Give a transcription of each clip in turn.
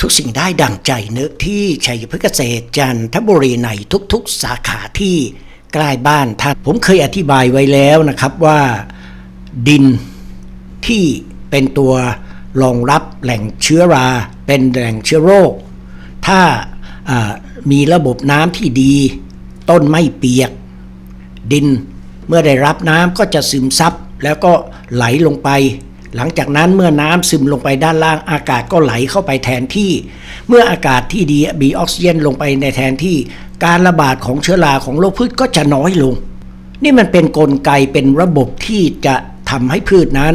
ทุกสิ่งได้ดั่งใจนึกที่ชัยพฤกษเกษตรจันทบุรีในทุกๆ สาขาที่ใกล้บ้านท่านผมเคยอธิบายไว้แล้วนะครับว่าดินที่เป็นตัวรองรับแหล่งเชื้อรา เป็นแหล่งเชื้อโรค ถ้าอ่ามีระบบน้ำที่ดี ต้นไม่เปียก ดินเมื่อได้รับน้ำก็จะซึมซับแล้วก็ไหลลงไป หลังจากนั้นเมื่อน้ำซึมลงไปด้านล่างอากาศก็ไหลเข้าไปแทนที่ เมื่ออากาศที่ดีมีออกซิเจนลงไปในแทนที่ การระบาดของเชื้อราของโรคพืชก็จะน้อยลง นี่มันเป็นนกลไกเป็นระบบที่จะทำให้พืชนั้น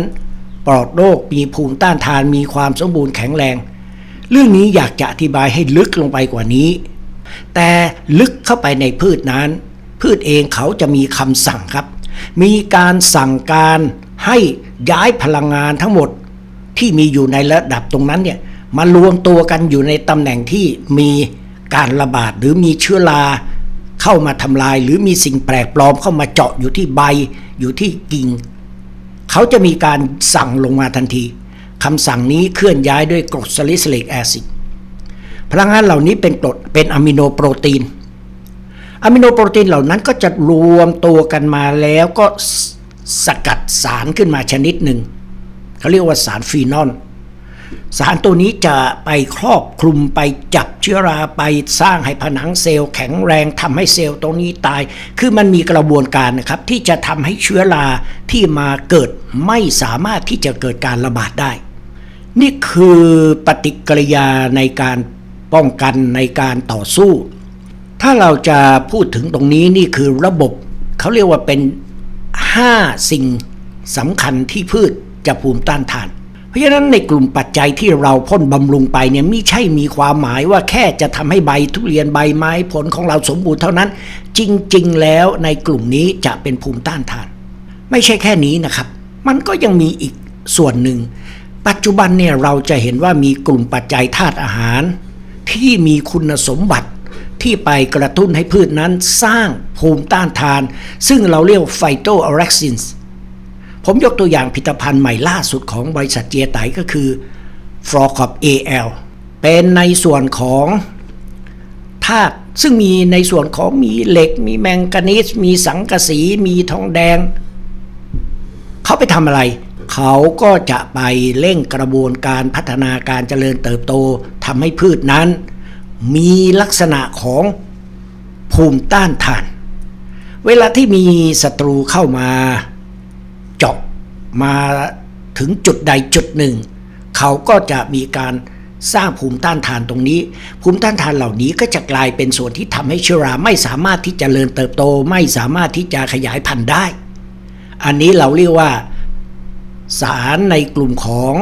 ปลอดโรคมีภูมิต้านทานมีความสมบูรณ์แข็งแรง เรื่องนี้อยากจะอธิบายให้ลึกลงไปกว่านี้ แต่ลึกเข้าไปในพืชนั้น พืชเองเขาจะมีคำสั่งครับ มีการสั่งการ ให้ย้ายพลังงานทั้งหมดที่มีอยู่ในระดับตรงนั้นเนี่ยมารวมตัวกันอยู่ในตำแหน่งที่มีการระบาดหรือมีเชื้อราเข้ามาทำลาย หรือมีสิ่งแปลกปลอมเข้ามาเจาะอยู่ที่ใบ อยู่ที่กิ่ง เขาจะมีการสั่งลงมาทันทีคำสั่งนี้เคลื่อนย้ายด้วยกรดซาลิซิลิกแอซิดพลังงานเหล่านี้เป็นกรดเป็นอะมิโนโปรตีนอะมิโนโปรตีนเหล่านั้นก็จะรวมตัวกันมาแล้วก็ สกัดสารขึ้นมาชนิดหนึ่งเขาเรียกว่าสารฟีนอลสารตัวนี้จะไปครอบคลุมไปจับเชื้อราไปสร้างให้ผนังเซลล์แข็งแรงทำให้เซลล์ตรงนี้ตาย คือมันมีกระบวนการนะครับ ที่จะทำให้เชื้อราที่มาเกิดไม่สามารถที่จะเกิดการระบาดได้ นี่คือปฏิกิริยาในการป้องกันในการต่อสู้ ถ้าเราจะพูดถึงตรงนี้นี่คือระบบ เขาเรียกว่าเป็น 5 สิ่งสำคัญที่พืชจะภูมิต้านทาน เพราะฉะนั้นในกลุ่มปัจจัยที่เราพ่นบำรุงไปเนี่ยไม่ใช่มีความหมายว่าแค่จะทำให้ใบทุเรียนใบไม้ผลของเราสมบูรณ์เท่านั้น จริงๆ แล้วในกลุ่มนี้จะเป็นภูมิต้านทาน ไม่ใช่แค่นี้นะครับ มันก็ยังมีอีกส่วนหนึ่ง ปัจจุบันเนี่ยเราจะเห็นว่ามีกลุ่มปัจจัยธาตุอาหาร ที่มีคุณสมบัติ ที่ไปกระตุ้นให้พืชนั้นสร้างภูมิต้านทาน ซึ่งเราเรียกไฟโตอ r ร็กซินส์ผมยกตัวอย่างผลิตภัณฑ์ใหม่ล่าสุดของบริษัทเจไตก็คือ f l o c o p AL เป็นในส่วนของธาตุซึ่งมีในส่วนของมีเหล็ก มีแมงกานีสมีสังกะสี มีทองแดง เขาไปทำอะไร เขาก็จะไปเร่งกระบวนการพัฒนาการเจริญเติบโตทำให้พืชนั้น มีลักษณะของภูมิต้านทาน เวลาที่มีศัตรูเข้ามาเจาะมาถึงจุดใดจุดหนึ่ง เขาก็จะมีการสร้างภูมิต้านทานตรงนี้ ภูมิต้านทานเหล่านี้ก็จะกลายเป็นส่วนที่ทำให้เชื้อราไม่สามารถที่จะเจริญเติบโต ไม่สามารถที่จะขยายพันธุ์ได้ อันนี้เราเรียกว่า สารในกลุ่มของ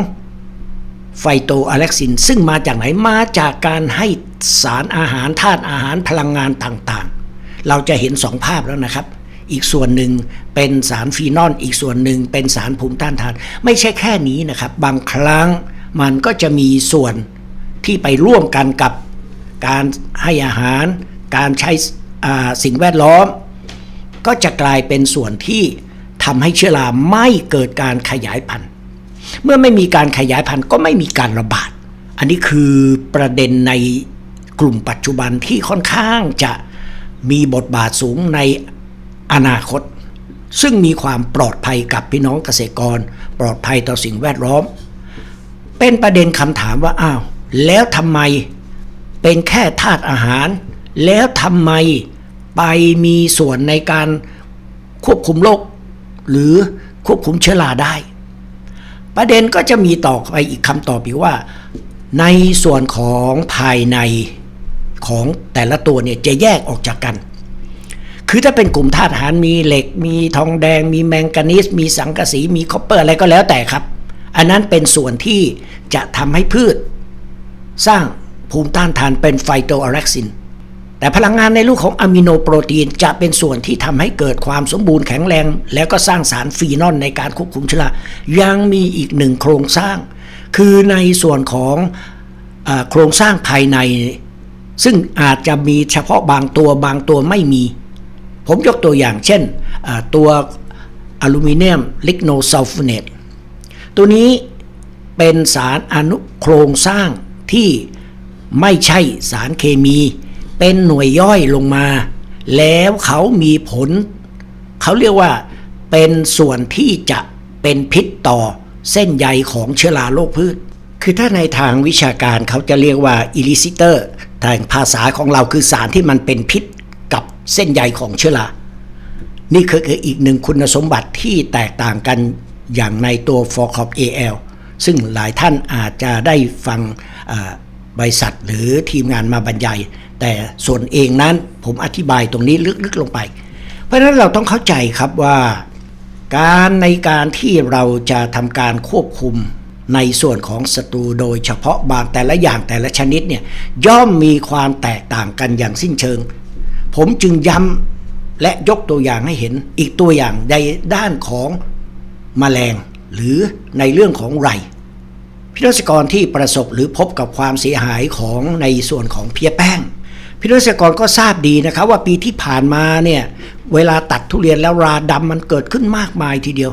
ไฟโตอะเล็กซิน ซึ่งมาจากไหนมาจากการให้สารอาหารธาตุอาหารพลังงานต่างๆ เราจะเห็นสองภาพแล้วนะครับ อีกส่วนหนึ่งเป็นสารฟีนอลอีกส่วนหนึ่งเป็นสารภูมิต้านทาน ไม่ใช่แค่นี้นะครับ บางครั้งมันก็จะมีส่วนที่ไปร่วมกันกับการให้อาหาร การใช้สิ่งแวดล้อม ก็จะกลายเป็นส่วนที่ทำให้เชื้อราไม่เกิดการขยายพันธุ์ เมื่อไม่มีการขยายพันธุ์ก็ไม่มีการระบาด อันนี้คือประเด็นในกลุ่มปัจจุบันที่ค่อนข้างจะมีบทบาทสูงในอนาคต ซึ่งมีความปลอดภัยกับพี่น้องเกษตรกร ปลอดภัยต่อสิ่งแวดล้อม เป็นประเด็นคำถามว่าอ้าวแล้วทำไมเป็นแค่ธาตุอาหาร แล้วทำไมไปมีส่วนในการควบคุมโรคหรือควบคุมเชื้อราได้ ประเด็นก็จะมีต่อไปอีกคำตอบอีกว่า ในส่วนของภายในของแต่ละตัวเนี่ยจะแยกออกจากกัน คือถ้าเป็นกลุ่มธาตุอาหารมีเหล็ก มีทองแดง มีแมงกานีสมีสังกะสี มีคอปเปอร์อะไรก็แล้วแต่ครับ อันนั้นเป็นส่วนที่จะทำให้พืช สร้างภูมิต้านทานเป็นไฟโตอะเร็กซิน แต่พลังงานในรูปของอะมิโนโปรตีนจะเป็นส่วนที่ทำให้เกิดความสมบูรณ์แข็งแรง แล้วก็สร้างสารฟีนอลในการควบคุมเชื้อรายังมีอีกหนึ่งโครงสร้าง คือในส่วนของอโครงสร้างภายใน ซึ่งอาจจะมีเฉพาะบางตัวบางตัวไม่มี ผมยกตัวอย่างเช่นตัวอลูมิเนียมลิกโนซัลฟูเนตตัวนี้เป็นสารอนุโครงสร้างที่ไม่ใช่สารเคมี เป็นหน่วยย่อยลงมา แล้วเขามีผล เขาเรียกว่าเป็นส่วนที่จะเป็นพิษต่อเส้นใยของเชื้อราโรคพืช คือถ้าในทางวิชาการเขาจะเรียกว่าอิลิซิเตอร์ทางภาษาของเราคือสารที่มันเป็นพิษกับเส้นใยของเชื้อรา นี่คือคออีกหนึ่งคุณสมบัติที่แตกต่างกันอย่างในตัว f o r c o p AL ซึ่งหลายท่านอาจจะได้ฟังบริษัทหรือทีมงานมาบรรยาย แต่ส่วนเองนั้นผมอธิบายตรงนี้ลึกๆลงไป เพราะฉะนั้นเราต้องเข้าใจครับว่า การในการที่เราจะทำการควบคุมในส่วนของศัตรูโดยเฉพาะบางแต่ละอย่างแต่ละชนิดเนี่ยย่อมมีความแตกต่างกันอย่างสิ้นเชิง ผมจึงย้ำและยกตัวอย่างให้เห็นอีกตัวอย่างในด้านของแมลงหรือในเรื่องของไรพี่รัศกรที่ประสบหรือพบกับความเสียหายของในส่วนของเพียแป้ง พี่รัศกษตรก็ทราบดีนะครับว่าปีที่ผ่านมาเนี่ยเวลาตัดทุเรียนแล้วราดำมันเกิดขึ้นมากมายทีเดียว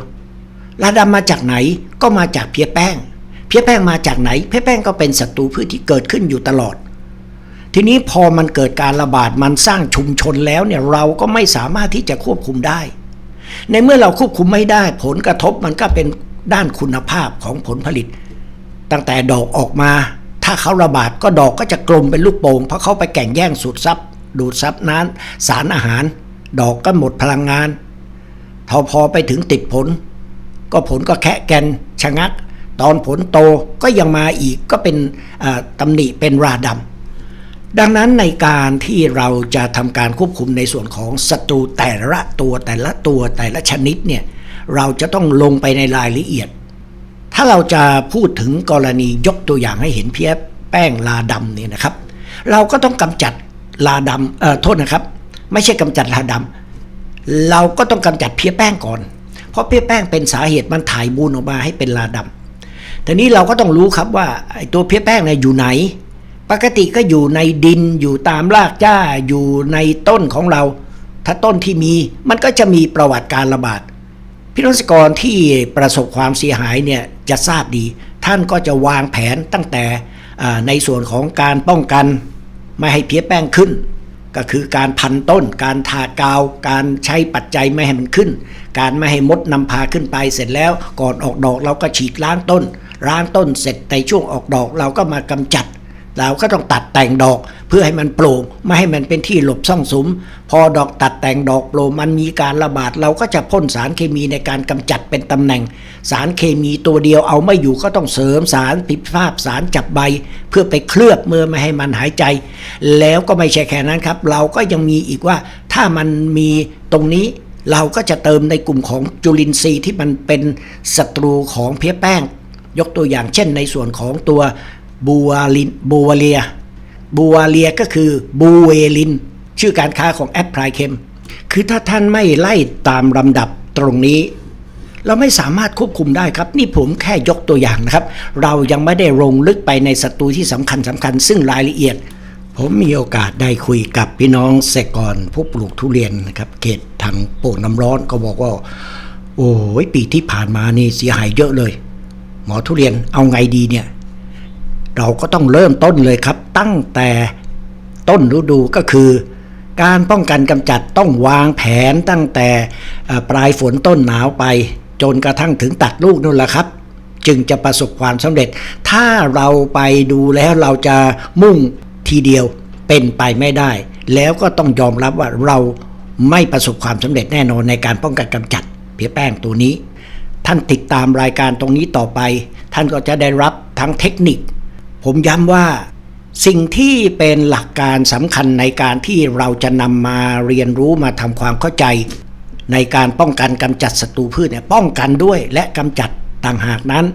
ราดำมาจากไหนก็มาจากเพี้ยแป้ง เพี้ยแป้งมาจากไหน เพี้ยแป้งก็เป็นศัตรูพืชที่เกิดขึ้นอยู่ตลอด ทีนี้พอมันเกิดการระบาดมันสร้างชุมชนแล้วเนี่ยเราก็ไม่สามารถที่จะควบคุมได้ ในเมื่อเราควบคุมไม่ได้ ผลกระทบมันก็เป็นด้านคุณภาพของผลผลิต ตั้งแต่ดอกออกมา ถ้าเขาระบาดก็ดอกก็จะกลมเป็นลูกโป่งเพราะเขาไปแก่งแย่งสูดซับดูดซับน้ำสารอาหาร ดอกก็หมดพลังงานพอพอไปถึงติดผล ก็ผลก็แคะแกนชะงัก ตอนผลโตก็ยังมาอีกก็เป็นตำหนิเป็นราดำดังนั้นในการที่เราจะทำการควบคุมในส่วนของศัตรูแต่ละตัวแต่ละตัวแต่ละชนิดเนี่ยเราจะต้องลงไปในรายละเอียด ถ้าเราจะพูดถึงกรณียกตัวอย่างให้เห็นเพี้ยแป้งลาดำเนี่ยนะครับ เราก็ต้องกำจัดลาดำเอ่อโทษนะครับ ไม่ใช่กำจัดลาดำเราก็ต้องกำจัดเพี้ยแป้งก่อน เพราะเพี้ยแป้งเป็นสาเหตุมันถ่ายบูนออกมาให้เป็นลาดำทีนี้เราก็ต้องรู้ครับว่าไอ้ตัวเพี้ยแป้งเนี่ยอยู่ไหน ปกติก็อยู่ในดินอยู่ตามรากหญ้าอยู่ในต้นของเรา ถ้าต้นที่มีมันก็จะมีประวัติการระบาด พี่นศกรที่ประสบความเสียหายเนี่ยจะทราบดี ท่านก็จะวางแผนตั้งแต่ในส่วนของการป้องกันไม่ให้เพี้ยแป้งขึ้น ก็คือการพันต้น การทากาว การใช้ปัจจัยไม่ให้มันขึ้น การไม่ให้มดนำพาขึ้นไปเสร็จแล้วก่อนออกดอกเราก็ฉีดล้างต้นล้างต้นเสร็จในช่วงออกดอกเราก็มากำจัด เราก็ต้องตัดแต่งดอกเพื่อให้มันโปร่งไม่ให้มันเป็นที่หลบซ่องสุม พอดอกตัดแต่งดอกโปร่งมันมีการระบาด เราก็จะพ่นสารเคมีในการกำจัดเป็นตำแหน่ง สารเคมีตัวเดียวเอาไม่อยู่ก็ต้องเสริมสารปิดภาพสารจับใบ เพื่อไปเคลือบเมื่อไม่ให้มันหายใจ แล้วก็ไม่ใช่แค่นั้นครับ เราก็ยังมีอีกว่าถ้ามันมีตรงนี้เราก็จะเติมในกลุ่มของจุลินทรีย์ที่มันเป็นศัตรูของเพี้ยแป้ง ยกตัวอย่างเช่นในส่วนของตัว บูวาลินบูวาเลียบูวาเลียก็คือบูเวลิน ชื่อการค้าของแอปพลายเคมคือถ้าท่านไม่ไล่ตามลำดับตรงนี้ เราไม่สามารถควบคุมได้ครับ นี่ผมแค่ยกตัวอย่างนะครับ เรายังไม่ได้ลงลึกไปในศัตรูที่สำคัญสำคัญ ซึ่งรายละเอียด ผมมีโอกาสได้คุยกับพี่น้องเกษตรกรผู้ปลูกทุเรียนนะครับเขตทางโป่งน้ำร้อนก็บอกว่า โอ้ยปีที่ผ่านมานี่เสียหายเยอะเลย หมอทุเรียนเอาไงดีเนี่ย เราก็ต้องเริ่มต้นเลยครับ ตั้งแต่ต้นฤดูก็คือ การป้องกันกำจัดต้องวางแผนตั้งแต่ปลายฝนต้นหนาวไป จนกระทั่งถึงตัดลูกนู่นแหละครับ จึงจะประสบความสำเร็จ ถ้าเราไปดูแล้วเราจะมุ่งทีเดียวเป็นไปไม่ได้ แล้วก็ต้องยอมรับว่าเราไม่ประสบความสำเร็จแน่นอนในการป้องกันกำจัดเพี้ยแป้งตัวนี้ ท่านติดตามรายการตรงนี้ต่อไป ท่านก็จะได้รับทั้งเทคนิค ผมย้ำว่าสิ่งที่เป็นหลักการสำคัญในการที่เราจะนำมาเรียนรู้มาทำความเข้าใจ ในการป้องกันกำจัดศัตรูพืชเนี่ยป้องกันด้วยและกำจัดต่างหากนั้น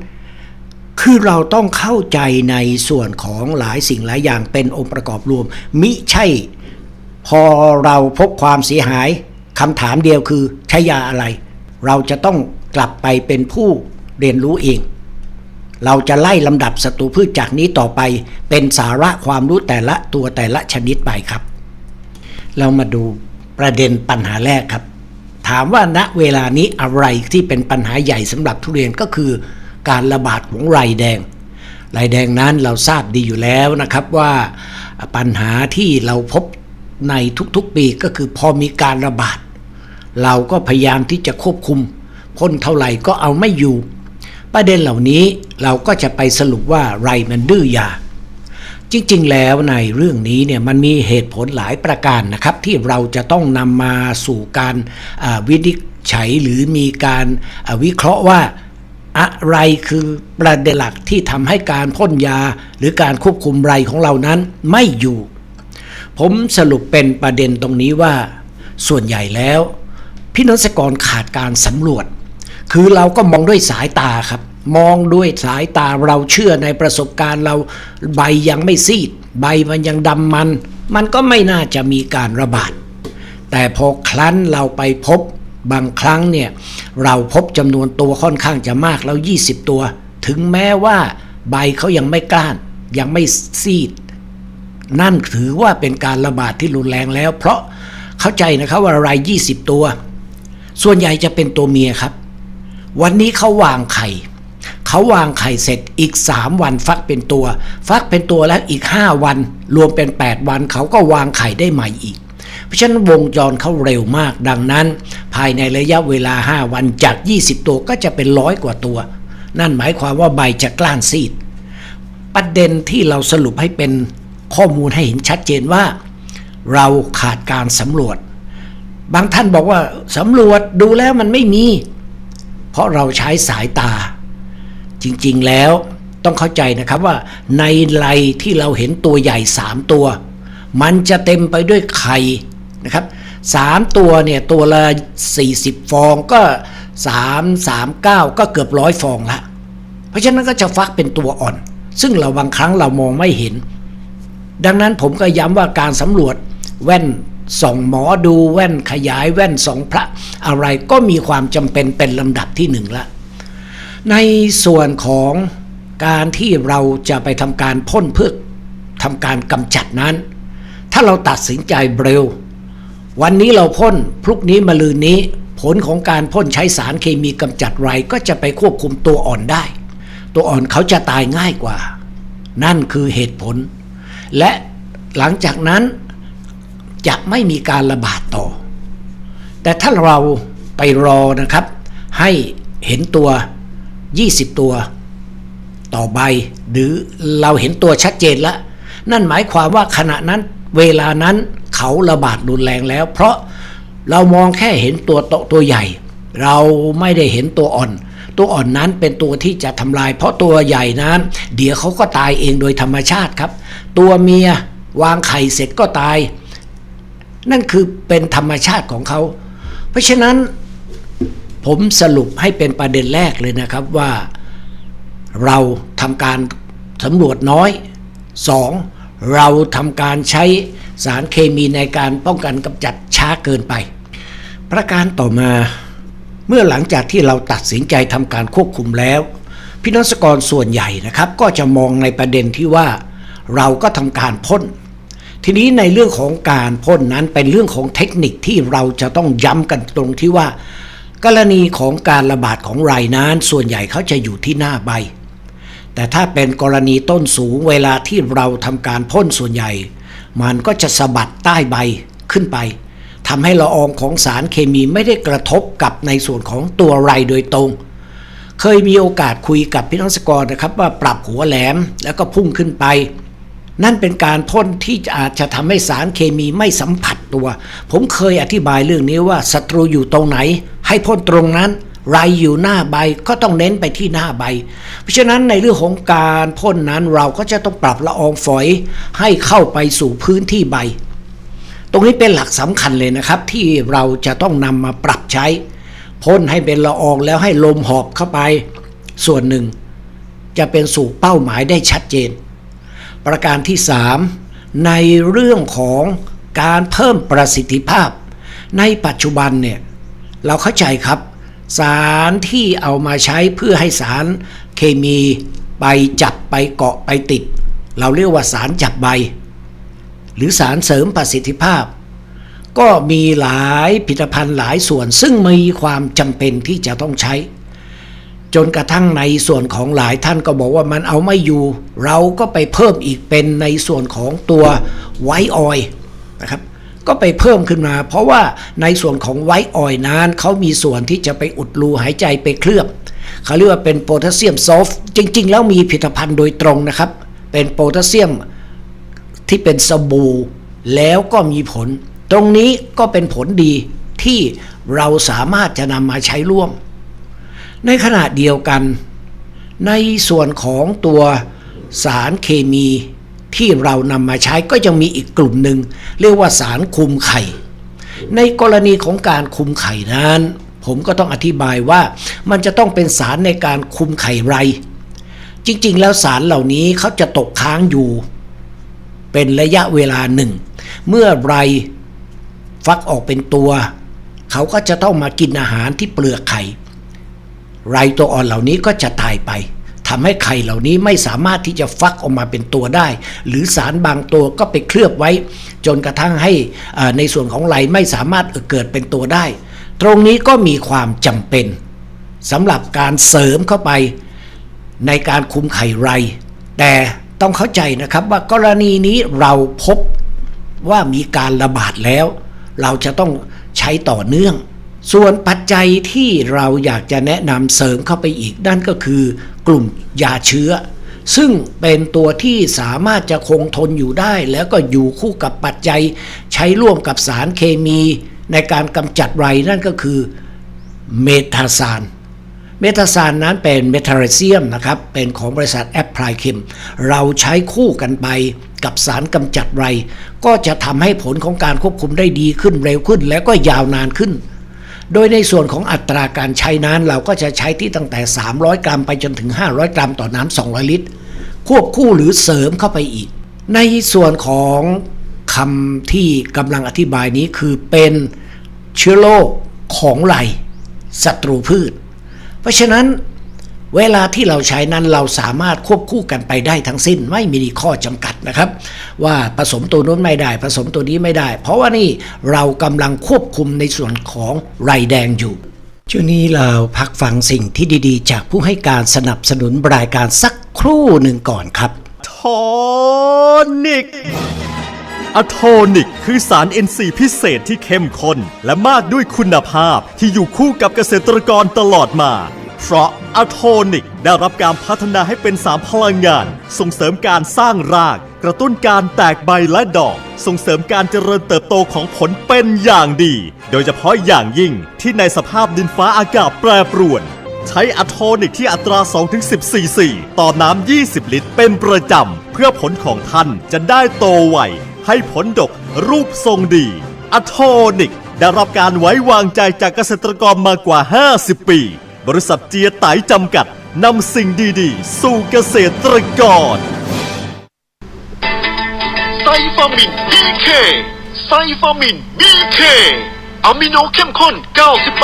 คือเราต้องเข้าใจในส่วนของหลายสิ่งหลายอย่างเป็นองค์ประกอบรวม มิใช่ พอเราพบความเสียหายคำถามเดียวคือใช้ยาอะไร เราจะต้องกลับไปเป็นผู้เรียนรู้เอง เราจะไล่ลำดับศัตรูพืชจากนี้ต่อไป เป็นสาระความรู้แต่ละตัวแต่ละชนิดไปครับ เรามาดูประเด็นปัญหาแรกครับ ถามว่าณเวลานี้อะไรที่เป็นปัญหาใหญ่สำหรับทุเรียนก็คือการระบาดของไรแดงลายแดงนั้นเราทราบดีอยู่แล้วนะครับว่าปัญหาที่เราพบในทุกๆปีก็คือพอมีการระบาด เราก็พยายามที่จะควบคุมพ่นเท่าไหร่ก็เอาไม่อยู่ ประเด็นเหล่านี้เราก็จะไปสรุปว่าไรมันดื้อยา จริงๆ แล้วในเรื่องนี้เนี่ยมันมีเหตุผลหลายประการนะครับ ที่เราจะต้องนำมาสู่การวินิจฉัยหรือมีการวิเคราะห์ว่าอะไรคือประเด็นหลักที่ทำให้การพ่นยาหรือการควบคุมไรของเรานั้นไม่อยู่ ผมสรุปเป็นประเด็นตรงนี้ว่า ส่วนใหญ่แล้ว พี่น้องเกษกรขาดการสำรวจ คือเราก็มองด้วยสายตาครับ มองด้วยสายตาเราเชื่อในประสบการณ์เราใบยังไม่ซีด ใบมันยังดำมัน มันก็ไม่น่าจะมีการระบาด แต่พอครั้นเราไปพบบางครั้งเนี่ยเราพบจำนวนตัวค่อนข้างจะมากแล้ว 20 ตัว ถึงแม้ว่าใบเขายังไม่กล้าน ยังไม่ซีด นั่นถือว่าเป็นการระบาดที่รุนแรงแล้ว เพราะเข้าใจนะครับว่าราย 20 ตัว ส่วนใหญ่จะเป็นตัวเมียครับ วันนี้เขาวางไข่เขาวางไข่เสร็จอีก 3 วันฟักเป็นตัว ฟักเป็นตัวแล้วอีก 5 วัน รวมเป็น 8 วันเขาก็วางไข่ได้ใหม่อีก เพราะฉะนั้นวงจรเขาเร็วมากดังนั้น ภายในระยะเวลา 5 วันจาก 20 ตัวก็จะเป็นร้อยกว่าตัว นั่นหมายความว่าใบจะกล้านซีด ประเด็นที่เราสรุปให้เป็นข้อมูลให้เห็นชัดเจนว่า เราขาดการสำรวจ บางท่านบอกว่าสำรวจดูแล้วมันไม่มี เพราะเราใช้สายตา จริงๆแล้วต้องเข้าใจนะครับว่าในไลที่เราเห็นตัวใหญ่ 3 ตัว มันจะเต็มไปด้วยไข่นะครับสามตัวเนี่ยตัวละ 40 ฟองก็3 3 9 ก็เกือบร้อยฟองละ เพราะฉะนั้นก็จะฟักเป็นตัวอ่อน ซึ่งเราบางครั้งเรามองไม่เห็น ดังนั้นผมก็ย้ำว่าการสำรวจแว่น ส่องหมอดูแว่นขยายแว่นส่องพระอะไรก็มีความจำเป็นเป็นลำดับที่หนึ่งละในส่วนของการที่เราจะไปทำการพ่นเพื่อทำการกำจัดนั้น ถ้าเราตัดสินใจเร็ว วันนี้เราพ่นพรุ่งนี้มะลืนนี้ ผลของการพ่นใช้สารเคมีกำจัดไรก็จะไปควบคุมตัวอ่อนได้ ตัวอ่อนเขาจะตายง่ายกว่า นั่นคือเหตุผล และหลังจากนั้น จะไม่มีการระบาดต่อ แต่ถ้าเราไปรอนะครับ ให้เห็นตัว 20 ตัว ต่อใบ หรือเราเห็นตัวชัดเจนแล้ว นั่นหมายความว่าขณะนั้นเวลานั้นเขาระบาดรุนแรงแล้ว เพราะเรามองแค่เห็นตัวโตตัวใหญ่ เราไม่ได้เห็นตัวอ่อน ตัวอ่อนนั้นเป็นตัวที่จะทำลาย เพราะตัวใหญ่นั้น เดี๋ยวเขาก็ตายเองโดยธรรมชาติครับ ตัวเมียวางไข่เสร็จก็ตาย นั่นคือเป็นธรรมชาติของเขา เพราะฉะนั้นผมสรุปให้เป็นประเด็นแรกเลยนะครับว่า เราทำการสำรวจน้อย 2. เราทำการใช้สารเคมีในการป้องกันกำจัดช้าเกินไป ประการต่อมาเมื่อหลังจากที่เราตัดสินใจทำการควบคุมแล้วพี่น้องสกรส่วนใหญ่นะครับ ก็จะมองในประเด็นที่ว่า เราก็ทำการพ่น ทีนี้ในเรื่องของการพ่นนั้นเป็นเรื่องของเทคนิคที่เราจะต้องย้ำกันตรงที่ว่า กรณีของการระบาดของไรนั้นส่วนใหญ่เขาจะอยู่ที่หน้าใบ แต่ถ้าเป็นกรณีต้นสูงเวลาที่เราทำการพ่นส่วนใหญ่ มันก็จะสะบัดใต้ใบขึ้นไปทำให้ละอองของสารเคมีไม่ได้กระทบกับในส่วนของตัวไรโดยตรง เคยมีโอกาสคุยกับพี่น้องสกอร์นะครับว่าปรับหัวแหลมแล้วก็พุ่งขึ้นไป นั่นเป็นการพ่นที่อาจจะทำให้สารเคมีไม่สัมผัสตัว ผมเคยอธิบายเรื่องนี้ว่าศัตรูอยู่ตรงไหน ให้พ่นตรงนั้นไรอยู่หน้าใบก็ต้องเน้นไปที่หน้าใบ เพราะฉะนั้นในเรื่องของการพ่นนั้นเราก็จะต้องปรับละอองฝอยให้เข้าไปสู่พื้นที่ใบ ตรงนี้เป็นหลักสำคัญเลยนะครับ ที่เราจะต้องนำมาปรับใช้ พ่นให้เป็นละอองแล้วให้ลมหอบเข้าไป ส่วนหนึ่ง จะเป็นสู่เป้าหมายได้ชัดเจน ประการที่ 3 ในเรื่องของการเพิ่มประสิทธิภาพ ในปัจจุบันเนี่ยเราเข้าใจครับ สารที่เอามาใช้เพื่อให้สารเคมีไปจับไปเกาะไปติด เราเรียกว่าสารจับใบ หรือสารเสริมประสิทธิภาพ ก็มีหลายผลิตภัณฑ์หลายส่วนซึ่งมีความจำเป็นที่จะต้องใช้ จนกระทั่งในส่วนของหลายท่านก็บอกว่ามันเอาไม่อยู่ เราก็ไปเพิ่มอีกเป็นในส่วนของตัวไวออยนะครับก็ไปเพิ่มขึ้นมา เพราะว่าในส่วนของไวออยนั้นเขามีส่วนที่จะไปอุดรูหายใจไปเคลือบเขาเรียกว่าเป็นโพแทสเซียมซอฟต์จริง ๆ แล้วมีผลิตภัณฑ์โดยตรงนะครับ เป็นโพแทสเซียมที่เป็นสบู่แล้วก็มีผล ตรงนี้ก็เป็นผลดีที่เราสามารถจะนำมาใช้ร่วม ในขณะเดียวกัน ในส่วนของตัวสารเคมีที่เรานำมาใช้ก็ยังมีอีกกลุ่มหนึ่ง เรียกว่าสารคุมไข่ ในกรณีของการคุมไข่นั้น ผมก็ต้องอธิบายว่ามันจะต้องเป็นสารในการคุมไข่ไร จริงๆ แล้วสารเหล่านี้เขาจะตกค้างอยู่ เป็นระยะเวลาหนึ่ง เมื่อไรฟักออกเป็นตัว เขาก็จะต้องมากินอาหารที่เปลือกไข่ ไรตัวอ่อนเหล่านี้ก็จะตายไปทำให้ไข่เหล่านี้ไม่สามารถที่จะฟักออกมาเป็นตัวได้ หรือสารบางตัวก็ไปเคลือบไว้ จนกระทั่งให้ในส่วนของไรไม่สามารถเกิดเป็นตัวได้ ตรงนี้ก็มีความจำเป็นสำหรับการเสริมเข้าไปในการคุมไข่ไร แต่ต้องเข้าใจนะครับว่ากรณีนี้เราพบว่ามีการระบาดแล้ว เราจะต้องใช้ต่อเนื่อง ส่วนปัจจัยที่เราอยากจะแนะนำเสริมเข้าไปอีกนั่นก็คือกลุ่มยาเชื้อ ซึ่งเป็นตัวที่สามารถจะคงทนอยู่ได้ แล้วก็อยู่คู่กับปัจจัย ใช้ร่วมกับสารเคมีในการกำจัดไรนั่นก็คือเมทาซานเมทาซานนั้นเป็นเมทาเรเซียมนะครับ เป็นของบริษัทแอปพลายเคมเราใช้คู่กันไปกับสารกำจัดไร ก็จะทำให้ผลของการควบคุมได้ดีขึ้นเร็วขึ้น แล้วก็ยาวนานขึ้น โดยในส่วนของอัตราการใช้น้ำเราก็จะใช้ที่ตั้งแต่ 300 กรัมไปจนถึง 500 กรัมต่อน้ำ200 ลิตร ควบคู่หรือเสริมเข้าไปอีก ในส่วนของคำที่กำลังอธิบายนี้คือเป็นเชื้อโรคของไรศัตรูพืช เพราะฉะนั้น เวลาที่เราใช้นั้นเราสามารถควบคู่กันไปได้ทั้งสิ้น ไม่มีข้อจำกัดนะครับ ว่าผสมตัวนู้นไม่ได้ ผสมตัวนี้ไม่ได้ เพราะว่านี่เรากำลังควบคุมในส่วนของไรแดงอยู่ช่วงนี้เราพักฟังสิ่งที่ดีๆ จากผู้ให้การสนับสนุนรายการสักครู่หนึ่งก่อนครับโทนิกอะโทนิกคือสาร NC พิเศษที่เข้มข้นและมากด้วยคุณภาพที่อยู่คู่กับเกษตรกรตลอดมา เพราะอะโทนิกได้รับการพัฒนาให้เป็นสารพลังงาน ส่งเสริมการสร้างราก กระตุ้นการแตกใบและดอก ส่งเสริมการเจริญเติบโตของผลเป็นอย่างดี โดยเฉพาะอย่างยิ่งที่ในสภาพดินฟ้าอากาศแปรปรวน ใช้อะโทนิกที่อัตรา 2-10 ซีซีต่อน้ำ 20 ลิตร เป็นประจำ เพื่อผลของท่านจะได้โตไวให้ผลดกรูปทรงดีอะโทนิกได้รับการไว้วางใจจากเกษตรกรมากว่า 50 ปี บริษัทเจียไตจำกัดนำสิ่งดีๆ สู่เกษตรกร ไซฟามิน BK ไซฟามิน BK อะมิโนเข้มข้น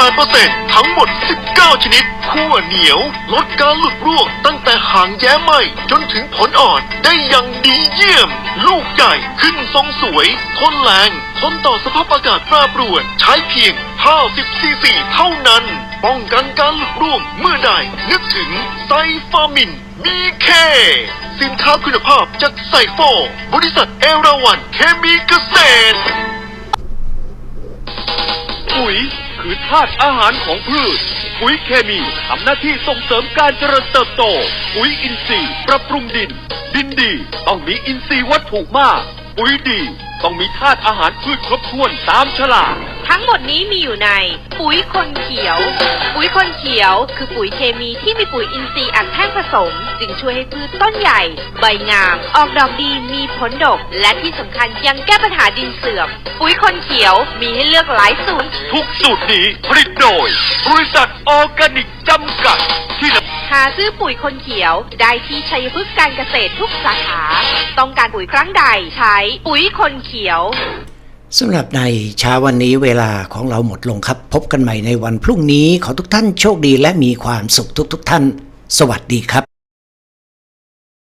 98%ทั้งหมด 19 ชนิดขั้วเหนียว ลดการหลุดร่วงตั้งแต่หางแย้มไหมจนถึงผลอ่อนได้อย่างดีเยี่ยม ลูกใหญ่ขึ้นทรงสวย ทนแรง ทนต่อสภาพอากาศแปรปรวน ใช้เพียง 50ซีซีเท่านั้น ป้องกันการหลุดร่วงเมื่อใด นึกถึงไซฟามิน BK สินค้าคุณภาพจากไซโฟบริษัทเอราวันเคมีเกษตร ปุ๋ยคือธาตุอาหารของพืช ปุ๋ยเคมีทำหน้าที่ส่งเสริมการเจริญเติบโต ปุ๋ยอินทรีย์ปรับปรุงดิน ดินดี ต้องมีอินทรีย์วัตถุมาก ปุ๋ยดี ต้องมีธาตุอาหารพืชครบถ้วนตามฉลากทั้งหมดนี้มีอยู่ใน ปุ๋ยคนเขียว ปุ๋ยคนเขียว คือปุ๋ยเคมีที่มีปุ๋ยอินทรีย์อัดแท่งผสม จึงช่วยให้พืชต้นใหญ่ ใบงาม ออกดอกดีมีผลดก และที่สำคัญยังแก้ปัญหาดินเสื่อม ปุ๋ยคนเขียวมีให้เลือกหลายสูตร ทุกสูตรนี้ผลิตโดย บริษัทออร์แกนิกจำกัดที่นำ หาซื้อปุ๋ยคนเขียว ได้ที่ชัยพฤกษ์การเกษตรทุกสาขา ต้องการปุ๋ยครั้งใดใช้ปุ๋ยคนเขียวสำหรับในเช้าวันนี้เวลาของเราหมดลงครับ พบกันใหม่ในวันพรุ่งนี้ ขอทุกท่านโชคดีและมีความสุขทุกๆทท่าน สวัสดีครับ